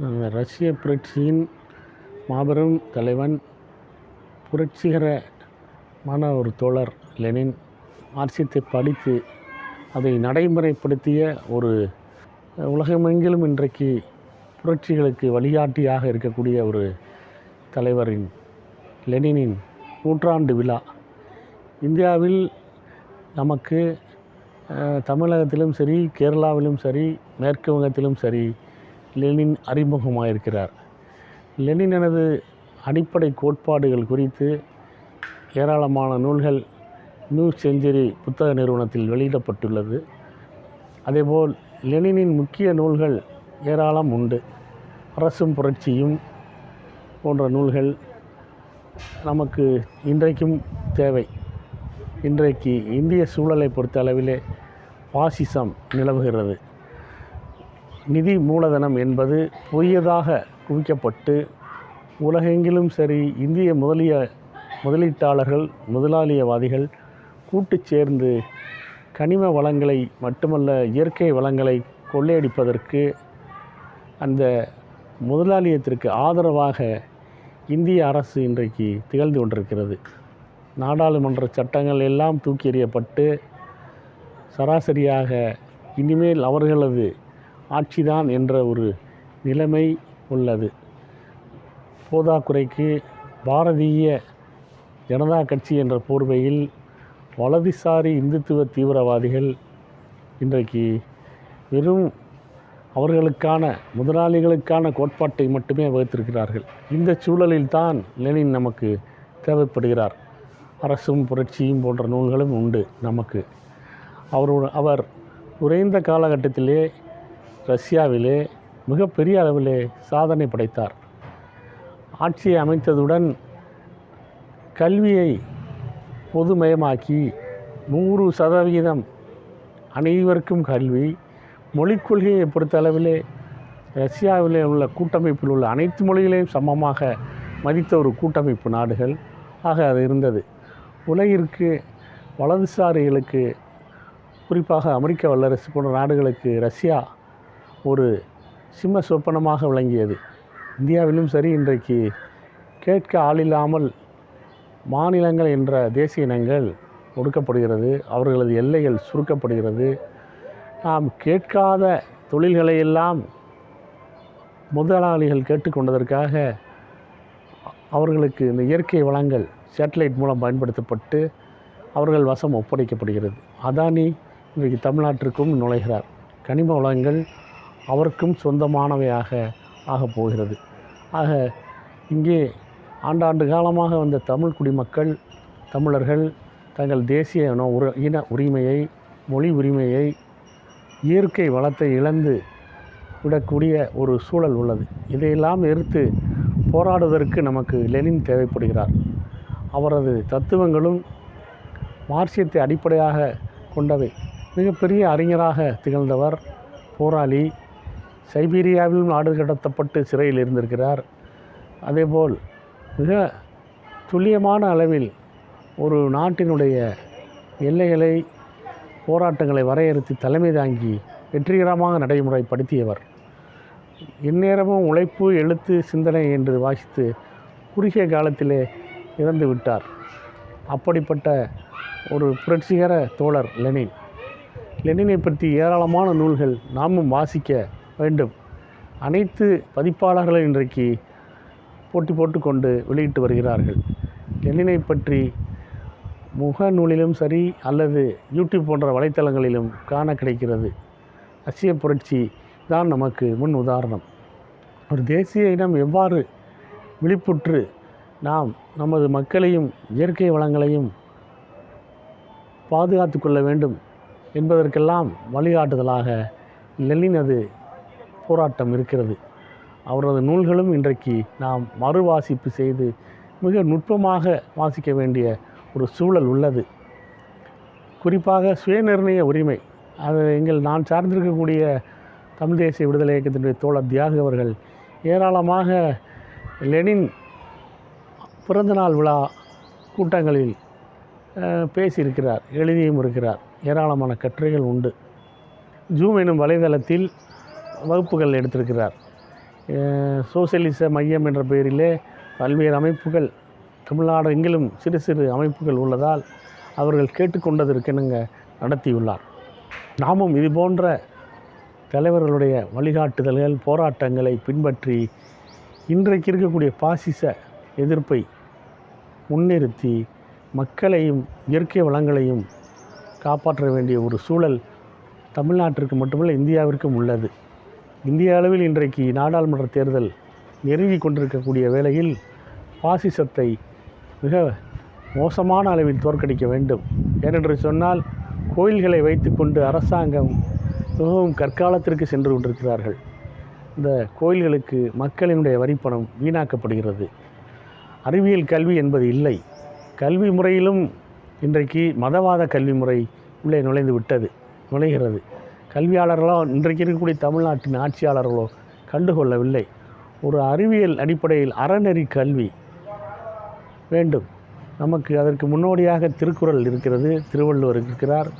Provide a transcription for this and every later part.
ரஷ்ய புரட்சியின் மாபெரும் தலைவன் புரட்சிகரமான ஒரு தோழர் லெனின் மார்க்சியத்தை படித்து அதை நடைமுறைப்படுத்திய ஒரு உலகமெங்கிலும் இன்றைக்கு புரட்சிகளுக்கு வழிகாட்டியாக இருக்கக்கூடிய ஒரு தலைவரின் லெனினின் நூற்றாண்டு விழா. இந்தியாவில் நமக்கு தமிழகத்திலும் சரி கேரளாவிலும் சரி மேற்கு வங்கத்திலும் சரி லெனின் அறிமுகமாயிருக்கிறார். லெனின் எனது அடிப்படை கோட்பாடுகள் குறித்து ஏராளமான நூல்கள் நியூ செஞ்சுரி புத்தக நிறுவனத்தில் வெளியிடப்பட்டுள்ளது. அதேபோல் லெனினின் முக்கிய நூல்கள் ஏராளம் உண்டு. அரசும் புரட்சியும் போன்ற நூல்கள் நமக்கு இன்றைக்கும் தேவை. இன்றைக்கு இந்திய சூழலை பொறுத்த அளவிலே பாசிசம் நிலவுகிறது. நிதி மூலதனம் என்பது புதியதாக குவிக்கப்பட்டு உலகெங்கிலும் சரி இந்திய முதலிய முதலீட்டாளர்கள் முதலாளியவாதிகள் கூட்டு சேர்ந்து கனிம வளங்களை மட்டுமல்ல இயற்கை வளங்களை கொள்ளையடிப்பதற்கு அந்த முதலாளியத்திற்கு ஆதரவாக இந்திய அரசு இன்றைக்கு திகழ்ந்து கொண்டிருக்கிறது. நாடாளுமன்ற சட்டங்கள் எல்லாம் தூக்கி எறியப்பட்டு சராசரியாக இனிமேல் அவர்களது ஆட்சிதான் என்ற ஒரு நிலைமை உள்ளது. போதாக்குறைக்கு பாரதிய ஜனதா கட்சி என்ற போர்வையில் வலதுசாரி இந்துத்துவ தீவிரவாதிகள் இன்றைக்கு வெறும் அவர்களுக்கான முதலாளிகளுக்கான கோட்பாட்டை மட்டுமே வகுத்திருக்கிறார்கள். இந்த சூழலில் தான் லெனின் நமக்கு தேவைப்படுகிறார். அரசும் புரட்சியும் போன்ற நூல்களும் உண்டு நமக்கு. அவரோட அவர் குறைந்த காலகட்டத்திலே ரஷ்யாவிலே மிகப்பெரிய அளவிலே சாதனை படைத்தார். ஆட்சியை அமைத்ததுடன் கல்வியை பொதுமயமாக்கி நூறு சதவிகிதம் அனைவருக்கும் கல்வி மொழிக் கொள்கையை பொறுத்த அளவிலே ரஷ்யாவிலே உள்ள கூட்டமைப்பில் உள்ள அனைத்து மொழிகளையும் சமமாக மதித்த ஒரு கூட்டமைப்பு நாடுகள். ஆக அது இருந்தது. உலகிற்கு வலதுசாரிகளுக்கு குறிப்பாக அமெரிக்க வல்லரசு போன்ற நாடுகளுக்கு ரஷ்யா ஒரு சிம்ம சொப்பனமாக விளங்கியது. இந்தியாவிலும் சரி இன்றைக்கு கேட்க ஆளில்லாமல் மாநிலங்கள் என்ற தேசிய இனங்கள் ஒடுக்கப்படுகிறது அவர்களது எல்லைகள் சுருக்கப்படுகிறது. நாம் கேட்காத தொழில்களையெல்லாம் முதலாளிகள் கேட்டுக்கொண்டதற்காக அவர்களுக்கு இந்த இயற்கை வளங்கள் சேட்டலைட் மூலம் பயன்படுத்தப்பட்டு அவர்கள் வசம் ஒப்படைக்கப்படுகிறது. அதானி இன்றைக்கு தமிழ்நாட்டிற்கும் நுழைகிறார். கனிம வளங்கள் அவருக்கும் சொந்தமானவையாக ஆகப் போகிறது. ஆக இங்கே ஆண்டாண்டு காலமாக வந்த தமிழ் குடிமக்கள் தமிழர்கள் தங்கள் தேசிய இன இன உரிமையை மொழி உரிமையை இயற்கை வளத்தை இழந்து விடக்கூடிய ஒரு சூழல் உள்ளது. இதையெல்லாம் எதிர்த்து போராடுவதற்கு நமக்கு லெனின் தேவைப்படுகிறார். அவரது தத்துவங்களும் மார்க்சியத்தை அடிப்படையாக கொண்டவை. மிகப்பெரிய அறிஞராக திகழ்ந்தவர் போராளி சைபீரியாவிலும் நாடு கடத்தப்பட்டு சிறையில் இருந்திருக்கிறார். அதேபோல் மிக துல்லியமான அளவில் ஒரு நாட்டினுடைய எல்லைகளை போராட்டங்களை வரையறுத்து தலைமை தாங்கி வெற்றிகரமாக நடைமுறைப்படுத்தியவர். எந்நேரமும் உழைப்பு எழுத்து சிந்தனை என்று வாசித்து குறுகிய காலத்திலே இறந்து விட்டார். அப்படிப்பட்ட ஒரு புரட்சிகர தோழர் லெனின். லெனினை பற்றி ஏராளமான நூல்கள் நாமும் வாசிக்க வேண்டும். அனைத்து பதிப்பாளர்களும் இன்றைக்கு போட்டி போட்டுக்கொண்டு வெளியிட்டு வருகிறார்கள். லெனினை பற்றி முகநூலிலும் சரி அல்லது யூடியூப் போன்ற வலைத்தளங்களிலும் காண கிடைக்கிறது. ரஷ்ய புரட்சி தான் நமக்கு முன் உதாரணம். ஒரு தேசிய இனம் எவ்வாறு விழிப்புற்று நாம் நமது மக்களையும் இயற்கை வளங்களையும் பாதுகாத்து கொள்ள வேண்டும் என்பதற்கெல்லாம் வழிகாட்டுதலாக லெனினது போராட்டம் இருக்கிறது. அவரது நூல்களும் இன்றைக்கு நாம் மறுவாசிப்பு செய்து மிக நுட்பமாக வாசிக்க வேண்டிய ஒரு சூழல் உள்ளது. குறிப்பாக சுயநிர்ணய உரிமை அது எங்கள் நான் சார்ந்திருக்கக்கூடிய தமிழ் தேசிய விடுதலை இயக்கத்தினுடைய தோழர் தியாக அவர்கள் ஏராளமாக லெனின் பிறந்தநாள் விழா கூட்டங்களில் பேசியிருக்கிறார் எழுதியும் இருக்கிறார். ஏராளமான கட்டுரைகள் உண்டு. ஜூம் எனும் வலைதளத்தில் வகுப்புகள் எடுத்திருக்கிறார். சோசியலிச மையம் என்ற பெயரிலே பல்வேறு அமைப்புகள் தமிழ்நாடு எங்கிலும் சிறு சிறு அமைப்புகள் உள்ளதால் அவர்கள் கேட்டுக்கொண்டதற்கெனங்க நடத்தியுள்ளார். நாமும் இது போன்ற தலைவர்களுடைய வழிகாட்டுதல்கள் போராட்டங்களை பின்பற்றி இன்றைக்கு இருக்கக்கூடிய பாசிச எதிர்ப்பை முன்னிறுத்தி மக்களையும் இயற்கை வளங்களையும் காப்பாற்ற வேண்டிய ஒரு சூழல் தமிழ்நாட்டிற்கு மட்டுமல்ல இந்தியாவிற்கும் உள்ளது. இந்திய அளவில் இன்றைக்கு நாடாளுமன்ற தேர்தல் நெருங்கி கொண்டிருக்கக்கூடிய வேளையில் பாசிசத்தை மிக மோசமான அளவில் தோற்கடிக்க வேண்டும். ஏனென்று சொன்னால் கோயில்களை வைத்துக்கொண்டு அரசாங்கம் மிகவும் கற்காலத்திற்கு சென்று கொண்டிருக்கிறார்கள். இந்த கோயில்களுக்கு மக்களினுடைய வரிப்பணம் வீணாக்கப்படுகிறது. அறிவியல் கல்வி என்பது இல்லை. கல்வி முறையிலும் இன்றைக்கு மதவாத கல்வி முறை உள்ளே நுழைந்து விட்டது நுழைகிறது. கல்வியாளர்களோ இன்றைக்கு இருக்கக்கூடிய தமிழ்நாட்டின் ஆட்சியாளர்களோ கண்டுகொள்ளவில்லை. ஒரு அறிவியல் அடிப்படையில் அறநெறி கல்வி வேண்டும். நமக்கு அதற்கு முன்னோடியாக திருக்குறள் இருக்கிறது திருவள்ளுவர் இருக்கிறார்.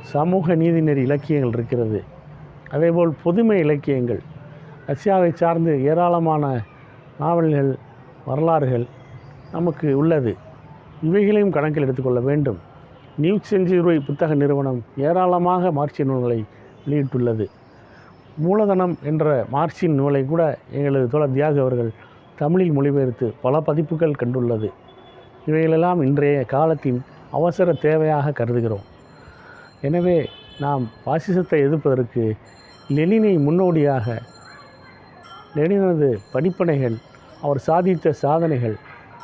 சமூக நீதிநெறி இலக்கியங்கள் இருக்கிறது. அதேபோல் புதுமை இலக்கியங்கள் ரஷ்யாவை சார்ந்து ஏராளமான நாவல்கள் வரலாறுகள் நமக்கு உள்ளது. இவைகளையும் கணக்கில் எடுத்துக்கொள்ள வேண்டும். நியூ செஞ்சுரி புத்தக நிறுவனம் ஏராளமாக மார்க்சிய நூல்களை வெளியிட்டுள்ளது. மூலதனம் என்ற மார்க்சின் நூலை கூட எங்களது தோழர் தியாக அவர்கள் தமிழில் மொழிபெயர்த்து பல பதிப்புகள் கண்டுள்ளது. இவைகளெல்லாம் இன்றைய காலத்தின் அவசர தேவையாக கருதுகிறோம். எனவே நாம் பாசிசத்தை எதிர்ப்பதற்கு லெனினை முன்னோடியாக லெனினது படிப்பனைகள் அவர் சாதித்த சாதனைகள்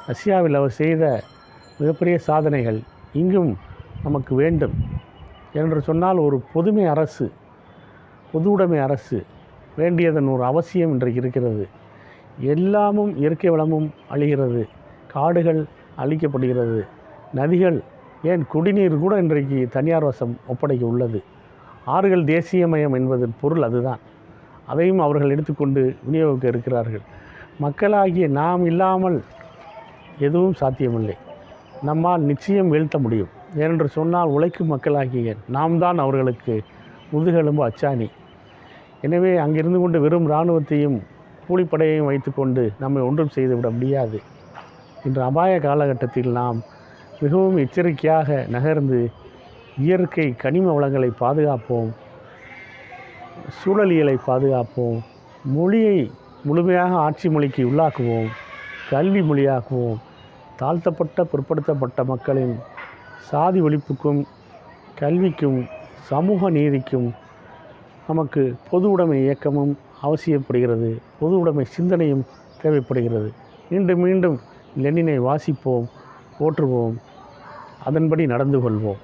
ரஷ்யாவில் அவர் செய்த மிகப்பெரிய சாதனைகள் இங்கும் நமக்கு வேண்டும். என்று சொன்னால் ஒரு பொதுமை அரசு பொது உடைமை அரசு வேண்டியதன் ஒரு அவசியம் இன்றைக்கு இருக்கிறது. எல்லாமும் இயற்கை வளமும் அழிகிறது. காடுகள் அழிக்கப்படுகிறது. நதிகள் ஏன் குடிநீர் கூட இன்றைக்கு தனியார் வசம் ஒப்படைக்க உள்ளது. ஆறுகள் தேசியமயம் என்பதன் பொருள் அதுதான். அதையும் அவர்கள் எடுத்துக்கொண்டு விநியோகிக்க இருக்கிறார்கள். மக்களாகிய நாம் இல்லாமல் எதுவும் சாத்தியமில்லை. நம்மால் நிச்சயம் வீழ்த்த முடியும். ஏனென்று சொன்னால் உழைக்கும் மக்களாகிய நாம் தான் அவர்களுக்கு முதுகெலும்பு அச்சாணி. எனவே அங்கிருந்து கொண்டு வெறும் இராணுவத்தையும் கூலிப்படையையும் வைத்துக்கொண்டு நம்மை ஒன்றும் செய்துவிட முடியாது. இன்று அபாய காலகட்டத்தில் நாம் மிகவும் எச்சரிக்கையாக நகர்ந்து இயற்கை கனிம வளங்களை பாதுகாப்போம் சூழலியலை பாதுகாப்போம் மொழியை முழுமையாக ஆட்சி மொழிக்கு உள்ளாக்குவோம் கல்வி மொழியாக்குவோம் தாழ்த்தப்பட்ட பிற்படுத்தப்பட்ட மக்களின் சாதி ஒழிப்புக்கும் கல்விக்கும் சமூக நீதிக்கும் நமக்கு பொது உடைமை இயக்கமும் அவசியப்படுகிறது. பொது உடைமை சிந்தனையும் தேவைப்படுகிறது. மீண்டும் மீண்டும் லெனினை வாசிப்போம் போற்றுவோம் அதன்படி நடந்து கொள்வோம்.